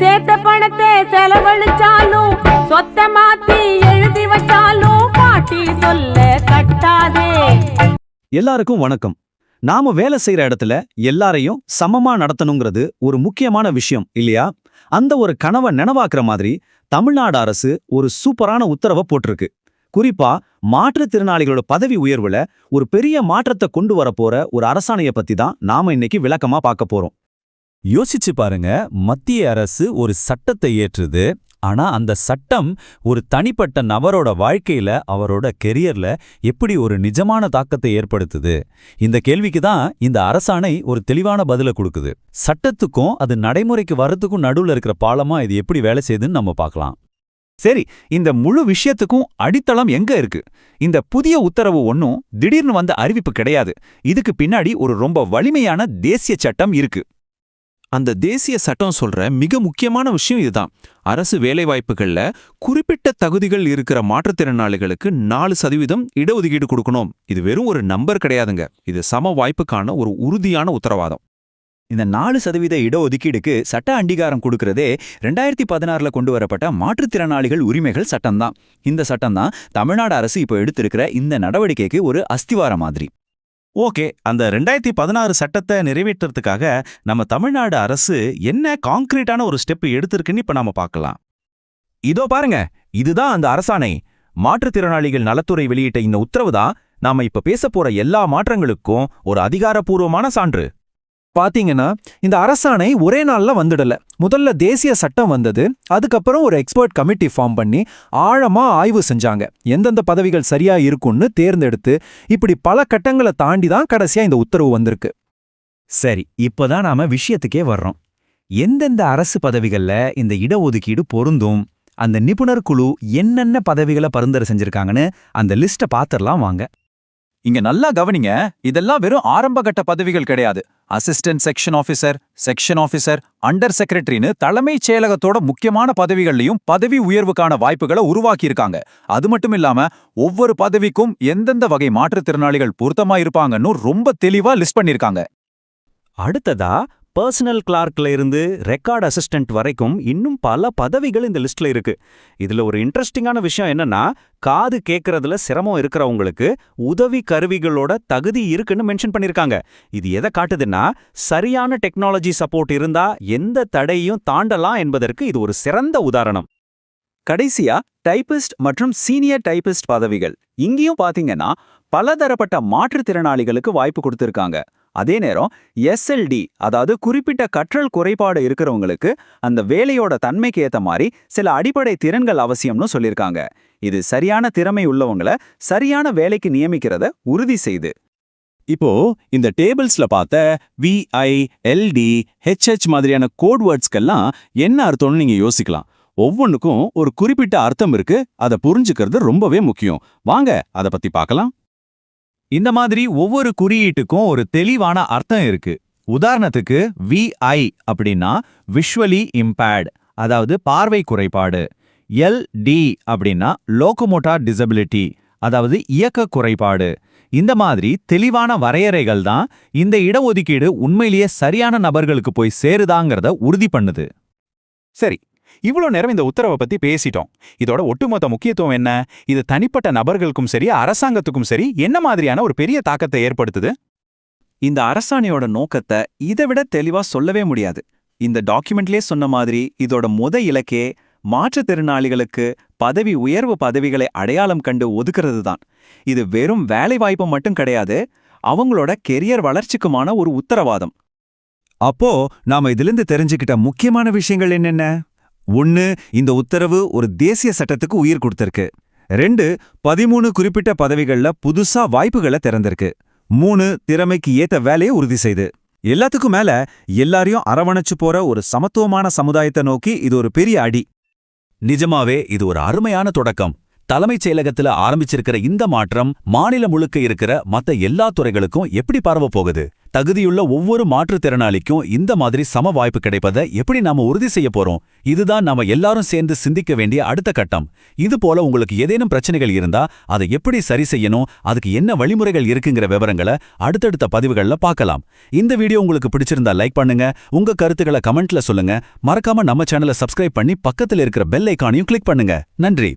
சேர்த்த பணத்தை செலவழிச்சாலும் சொத்த மாத்தி எழுதி வச்சாலும் பாட்டி சொல்ல கட்டாதே. எல்லாருக்கும் வணக்கம். நாம வேலை செய்யற இடத்துல எல்லாரையும் சமமா நடத்தணுங்கிறது ஒரு முக்கியமான விஷயம் இல்லையா? அந்த ஒரு கனவை நினைவாக்குற மாதிரி தமிழ்நாடு அரசு ஒரு சூப்பரான உத்தரவை போட்டிருக்கு. குறிப்பா மாற்றுத்திறனாளிகளோட பதவி உயர்வுல ஒரு பெரிய மாற்றத்தை கொண்டு வரப்போற ஒரு அரசாணைய பத்தி தான் நாம இன்னைக்கு விளக்கமா பார்க்க போறோம். யோசிச்சு பாருங்க மத்திய அரசு ஒரு சட்டத்தை ஏற்றுது. ஆனா அந்த சட்டம் ஒரு தனிப்பட்ட நபரோட வாழ்க்கையில அவரோட கெரியர்ல எப்படி ஒரு நிஜமான தாக்கத்தை ஏற்படுத்துது? இந்த கேள்விக்கு தான் இந்த அரசாணை ஒரு தெளிவான பதில கொடுக்குது. சட்டத்துக்கும் அது நடைமுறைக்கு வரத்துக்கும் நடுவுல இருக்கிற பாலமா இது எப்படி வேலை செய்யுதுன்னு நம்ம பார்க்கலாம். சரி இந்த முழு விஷயத்துக்கும் அடித்தளம் எங்க இருக்கு? இந்த புதிய உத்தரவு ஒன்னும் திடீர்னு வந்த அறிவிப்பு கிடையாது. இதுக்கு பின்னாடி ஒரு ரொம்ப வலிமையான தேசிய சட்டம் இருக்கு. அந்த தேசிய சட்டம் சொல்ற மிக முக்கியமான விஷயம் இதுதான். அரசு வேலைவாய்ப்புகள்ல குறிப்பிட்ட தகுதிகள் இருக்கிற மாற்றுத்திறனாளிகளுக்கு நாலு சதவீதம் இடஒதுக்கீடு கொடுக்கணும். இது வெறும் ஒரு நம்பர் கிடையாதுங்க. இது சம வாய்ப்புக்கான ஒரு உறுதியான உத்தரவாதம். இந்த நாலு சதவீத இடஒதுக்கீடுக்கு சட்ட அங்கீகாரம் கொடுக்கறதே ரெண்டாயிரத்தி பதினாறுல கொண்டு வரப்பட்ட மாற்றுத்திறனாளிகள் உரிமைகள் சட்டம்தான். இந்த சட்டம்தான் தமிழ்நாடு அரசு இப்போ எடுத்திருக்கிற இந்த நடவடிக்கைக்கு ஒரு அஸ்திவார மாதிரி. ஓகே அந்த ரெண்டாயிரத்தி பதினாறு சட்டத்தை நிறைவேற்றுறதுக்காக நம்ம தமிழ்நாடு அரசு என்ன காங்கிரீட்டான ஒரு ஸ்டெப் எடுத்திருக்குன்னு இப்ப நாம பார்க்கலாம். இதோ பாருங்க இதுதான் அந்த அரசாணை. மாற்றுத்திறனாளிகள் நலத்துறை வெளியிட்ட இந்த உத்தரவு தான் நாம இப்ப பேசப் போற எல்லா மாற்றங்களுக்கும் ஒரு அதிகாரப்பூர்வமான சான்று. பாத்தீங்கன்னா இந்த அரசாணை ஒரே நாள்ல வந்துடல. முதல்ல தேசிய சட்டம் வந்தது. அதுக்கப்புறம் ஒரு எக்ஸ்பர்ட் கமிட்டி ஃபார்ம் பண்ணி ஆழமா ஆய்வு செஞ்சாங்க. எந்தெந்த பதவிகள் சரியா இருக்கும்னு தேர்ந்தெடுத்து இப்படி பல கட்டங்களை தாண்டி தான் கடைசியா இந்த உத்தரவு வந்திருக்கு. சரி இப்பதான் நாம விஷயத்துக்கே வர்றோம். எந்தெந்த அரசு பதவிகள்ல இந்த இடஒதுக்கீடு பொருந்தும்? அந்த நிபுணர் குழு என்னென்ன பதவிகளை பரிந்துரை செஞ்சிருக்காங்கன்னு அந்த லிஸ்ட்டை பாத்திரலாம் வாங்க. இங்க நல்லா கவனிங்க இதெல்லாம் வெறும் ஆரம்பகட்ட பதவிகள் கிடையாது. Assistant section officer section officer under செக்ரட்டரின்னு தலைமைச் செயலகத்தோட முக்கியமான பதவிகள்லயும் பதவி உயர்வுக்கான வாய்ப்புகளை உருவாக்கியிருக்காங்க. அது மட்டும் இல்லாம ஒவ்வொரு பதவிக்கும் எந்தெந்த வகை மாற்றுத்திறனாளிகள் பொருத்தமா இருப்பாங்கன்னு ரொம்ப தெளிவா லிஸ்ட் பண்ணிருக்காங்க அடுத்ததா பர்சனல் கிளார்க்ல இருந்து ரெக்கார்ட் அசிஸ்டன்ட் வரைக்கும் இன்னும் பல பதவிகள் இந்த லிஸ்ட்ல இருக்கு. இதுல ஒரு இன்ட்ரெஸ்டிங்கான விஷயம் என்னன்னா காது கேட்கறதுல சிரமம் இருக்கிறவங்களுக்கு உதவி கருவிகளோட தகுதி இருக்குன்னு மென்ஷன் பண்ணிருக்காங்க. இது எதை காட்டுதுன்னா சரியான டெக்னாலஜி சப்போர்ட் இருந்தா எந்த தடையும் தாண்டலாம் என்பதற்கு இது ஒரு சிறந்த உதாரணம். கடைசியா டைபிஸ்ட் மற்றும் சீனியர் டைபிஸ்ட் பதவிகள். இங்கேயும் பாத்தீங்கன்னா பலதரப்பட்ட மாற்றுத்திறனாளிகளுக்கு வாய்ப்பு கொடுத்திருக்காங்க. அதே நேரம் எஸ்எல்டி அதாவது குறிப்பிட்ட கற்றல் குறைபாடு இருக்கிறவங்களுக்கு அந்த வேலையோட தன்மைக்கு ஏத்த மாதிரி சில அடிப்படை திறன்கள் அவசியம்னு சொல்லியிருக்காங்க. இது சரியான திறமை உள்ளவங்கள சரியான வேலைக்கு நியமிக்கிறத உறுதி செய்து. இப்போ இந்த டேபிள்ஸ்ல பார்த்த விஐ எல்டி ஹெச்ஹெச் மாதிரியான கோட் வேர்ட்ஸ்க்கெல்லாம் என்ன அர்த்தம்னு நீங்க யோசிக்கலாம். ஒவ்வொன்றுக்கும் ஒரு குறிப்பிட்ட அர்த்தம் இருக்கு. அதை புரிஞ்சுக்கிறது ரொம்பவே முக்கியம். வாங்க அதை பத்தி பார்க்கலாம். இந்த மாதிரி ஒவ்வொரு குறியீட்டுக்கும் ஒரு தெளிவான அர்த்தம் இருக்கு. உதாரணத்துக்கு விஐ அப்படின்னா விஷுவலி இம்பேர்டு அதாவது பார்வை குறைபாடு. எல்டி அப்படின்னா லோகோமோட்டார் டிசபிலிட்டி அதாவது இயக்க குறைபாடு. இந்த மாதிரி தெளிவான வரையறைகள் தான் இந்த இடஒதுக்கீடு உண்மையிலேயே சரியான நபர்களுக்கு போய் சேருதாங்கிறத உறுதி பண்ணுது. சரி இவ்வளோ நேரம் இந்த உத்தரவை பத்தி பேசிட்டோம். இதோட ஒட்டுமொத்த முக்கியத்துவம் என்ன? இது தனிப்பட்ட நபர்களுக்கும் சரி அரசாங்கத்துக்கும் சரி என்ன மாதிரியான ஒரு பெரிய தாக்கத்தை ஏற்படுத்துது? இந்த அரசாணையோட நோக்கத்தை இதை விட தெளிவா சொல்லவே முடியாது. இந்த டாக்குமெண்ட்லயே சொன்ன மாதிரி இதோட முத இலக்கே மாற்றுத்திறனாளிகளுக்கு பதவி உயர்வு பதவிகளை அடையாளம் கண்டு ஒதுக்குறது தான். இது வெறும் வேலைவாய்ப்பு மட்டும் கிடையாது அவங்களோட கெரியர் வளர்ச்சிக்குமான ஒரு உத்தரவாதம். அப்போ நாம இதிலிருந்து தெரிஞ்சுக்கிட்ட முக்கியமான விஷயங்கள் என்னென்ன? ஒன்னு இந்த உத்தரவு ஒரு தேசிய சட்டத்துக்கு உயிர் கொடுத்திருக்கு. ரெண்டு பதிமூணு குறிப்பிட்ட பதவிகள்ல புதுசா வாய்ப்புகளை திறந்திருக்கு. மூணு திறமைக்கு ஏத்த வேலையை உறுதி செய்து. எல்லாத்துக்கும் மேல எல்லாரையும் அரவணைச்சு போற ஒரு சமத்துவமான சமுதாயத்தை நோக்கி இது ஒரு பெரிய அடி. நிஜமாவே இது ஒரு அருமையான தொடக்கம். தலைமைச் செயலகத்துல ஆரம்பிச்சிருக்கிற இந்த மாற்றம் மாநிலம் முழுக்க இருக்கிற மத்த எல்லா துறைகளுக்கும் எப்படி பரவ போகுது? தகுதியுள்ள ஒவ்வொரு மாற்றுத்திறனாளிக்கும் இந்த மாதிரி சம வாய்ப்பு கிடைப்பதை எப்படி நாம உறுதி செய்ய போறோம்? இதுதான் நாம எல்லாரும் சேர்ந்து சிந்திக்க வேண்டிய அடுத்த கட்டம். இது போல உங்களுக்கு ஏதேனும் பிரச்சனைகள் இருந்தா அதை எப்படி சரி செய்யணும்? அதுக்கு என்ன வழிமுறைகள் இருக்குங்கிற விவரங்களை அடுத்தடுத்த பதிவுகள்ல பார்க்கலாம். இந்த வீடியோ உங்களுக்கு பிடிச்சிருந்தா லைக் பண்ணுங்க. உங்க கருத்துக்களை கமெண்ட்ல சொல்லுங்க. மறக்காம நம்ம சேனலை சப்ஸ்கிரைப் பண்ணி பக்கத்துல இருக்கிற பெல் ஐக்கானையும் கிளிக் பண்ணுங்க. நன்றி.